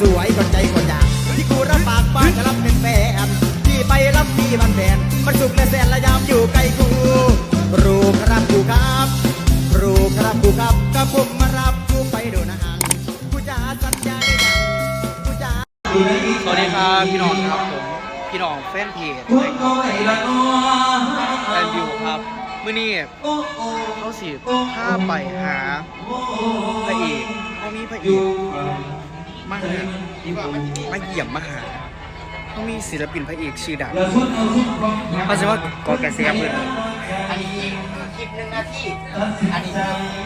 สวยคนใจคนอยากที่กูรับปากบ้านจะรับเป็นแฟนที่ไปรับมีบันแฟนมันสุขและแสนและยามอยู่ใกล้กูรู้ครับกูครับรู้ครับกูครับก็ผมมารับกูไปดูหนางกูจะสัญญาได้ยังกูจะสวัสดีครับพี่น้องครับผมพี่น้องแฟนเพจแฟนวิวครับเมื้อนี้เขาสิพาไปหาพระเอกเขามีพระเอก มาหามาเยี่ยมมาหาเขามีศิลปินพระเอกชื่อดังมาสิว่ากอกระแสเพิ่นอันนี้คลิปหนึ่งนาทีอันนี้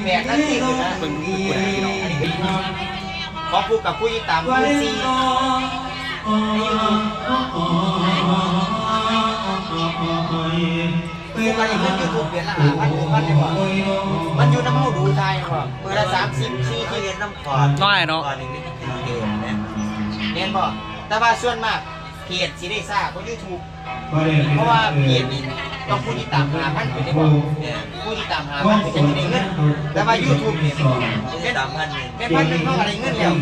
แปดนาทีคือนะเบิ่งดูผู้ใดพี่น้องขอพูดกับผู้ที่ตามผู้ซีในยูทูบคือมันยังขึ้นยูทูบเดือนละหาพันหรือพันดีกว่ามันอยู่น้ำมูดูไทยกว่าเมื่อละสามสิบสี่ที่เรียนน้ำขอดน้อยเนาะ เรียนบอกแต่ว่าส่วนมากเพจซีได้ซ่าเพราะยูทูบเพราะว่าเพจนี่ต้องผู้ที่ตามหาพันอยู่ได้บอกเนี่ยผู้ที่ตามหาพันถึงจะได้เงิน แต่ว่ายูทูบเนี่ยเป็นสามพันเป็นพันหนึ่งเท่ากับได้เงินแล้ว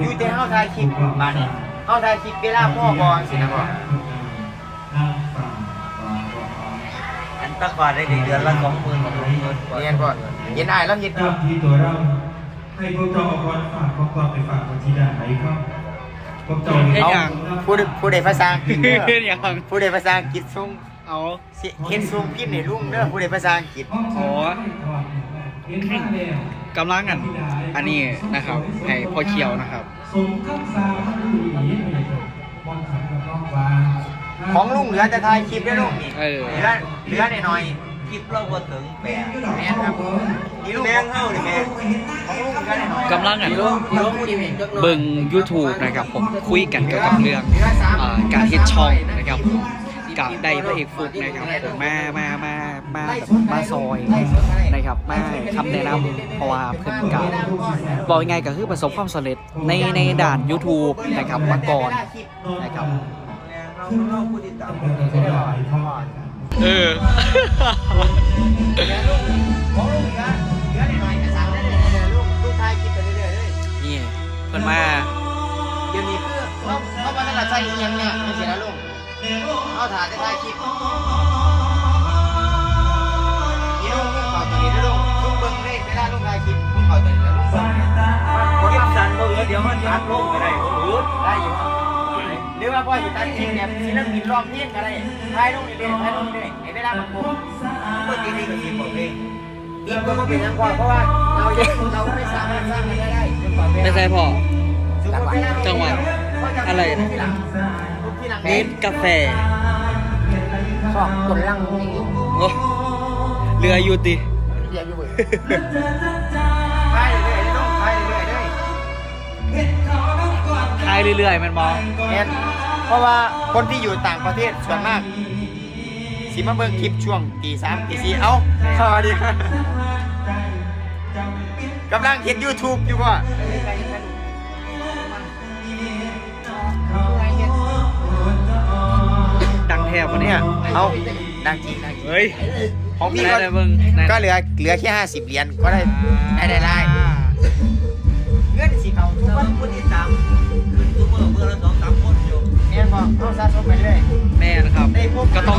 อยู่แต่เฮาถ่ายคลิปมาเนี่ยเฮาถ่ายคลิปเวลาพ่อบอลสินะพ่ออันตะกอนได้เดือนละสองหมื่นเรียนก่อนเย็นอายแล้วเย็นตามที่ตัวเราให้พวกเจ้าเอาพรฝากข้อความไปฝากคนที่ได้ไหนครับพวก เจ้าเฮ็ดหยังผู้ใดผู้ใดภาษาอังกฤษเด้อเฮ็ดหยังผู้ใดภาษาอังกฤษส่งเอาสิเฮ็ดส่งพิมพ์ให้ลุงเด้อผู้ใดภาษาอังกฤษอ๋อเห็นมาแล้วกำลังกันอันนี้นะครับให้พ่อเขียวนะครับสมคำสามัคคีมนต์ขันกับน้องฟ้าของลุงเหลือแต่ถ่ายคลิปได้อลุงนี่เออเหลือเหลือหน่อย คลิปเราบ่ถึงแปดๆแม่นครับนี่ลุงแมงเฮานี่แม่ของลุงเหลือหน่อยๆกำลังอะเบิ่ง YouTube นะครับผมคุยกันเกี่ยวกับเรื่องอ่าการเฮ็ดช่องนะครับผมกับได้พระเอกฟุกนะครับผมมามามามาแบบมาซอยนะครับมาคำแนะนำเพราะว่าเพิ่นกับบอกยังไงก็คือประสบความสำเร็จในในด่าน YouTube นะครับมาก่อนนะครับ เราเราผู้ติดตาม เออของลุงเหลือเหลือหน่อยๆแต่สั่งได้เลยๆๆลุงลุงถ่ายคลิปไปเรื่อยๆเลยนี่เพิ่นมาเดี๋ยวนี้คือเขาเขามาตั้งแต่ใช้อีหยังเนี่ยไม่ใช่นะลุงเอาถ่ายได้ถ่ายคลิปนี่ลุงลุงเขาตัวนี้นะลุงลุงเบิ่งเลยเวลาลุงถ่ายคลิปลุงเขาตัวนี้แล้วลุงเบิ่งคลิปสั้นบ่เหลือเดี๋ยวมันอัดลงไปได้บ่หยุดได้อยู่ครับ หรือว่าพ่ออยู่ตัดคลิปเนี่ยศิลปินร้องเพลงก็ได้ถ่ายลงเรื่อยๆถ่ายลงเรื่อยๆให้เวลามันครบบ่จริงๆก็สิบ่เพลงอีกก็ไม่เป็นยังพอเพราะว่าเรายังเราไม่สามารถสร้างมันได้จนกว่าเวลาไม่ใช่พ่อจังหวะอะไรนะที่หลังที่หลังเนสกาแฟชอบกดลังนี่โอ้เรืออยู่ติเรียกอยู่ เรื่อยๆแมันมองแม่นเพราะว่าคนที่อยู่ต่างประเทศส่วนมาก สิมาเบิ่งคลิปช่วงตีสามตีสี่เอ้าสวัสดีครับกำลังเห็น YouTube อยู่ว่ะดังแทบวะเนี่เนี่ยยเอาดังจริงดังจริง เฮ้ยของพี่ได้ก็เลยมึงได้ก็เหลือเหลือแค่ห้าสิบเหรียญก็ได้ได้ได้ได้เงินสีเขาทุกวันผู้ติดตาม ขึ้นซุปเปอร์เบอร์ละ2-3คนอยู่เนี่ยบอกเอาสะสมไปเรื่อยแม่นะครับ ได้พวกก็ต้อง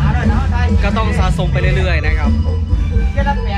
หาด้วยนะเอาได้ก็ต้องสะสมไปเรื่อยๆนะครับเดือนละแปดนาที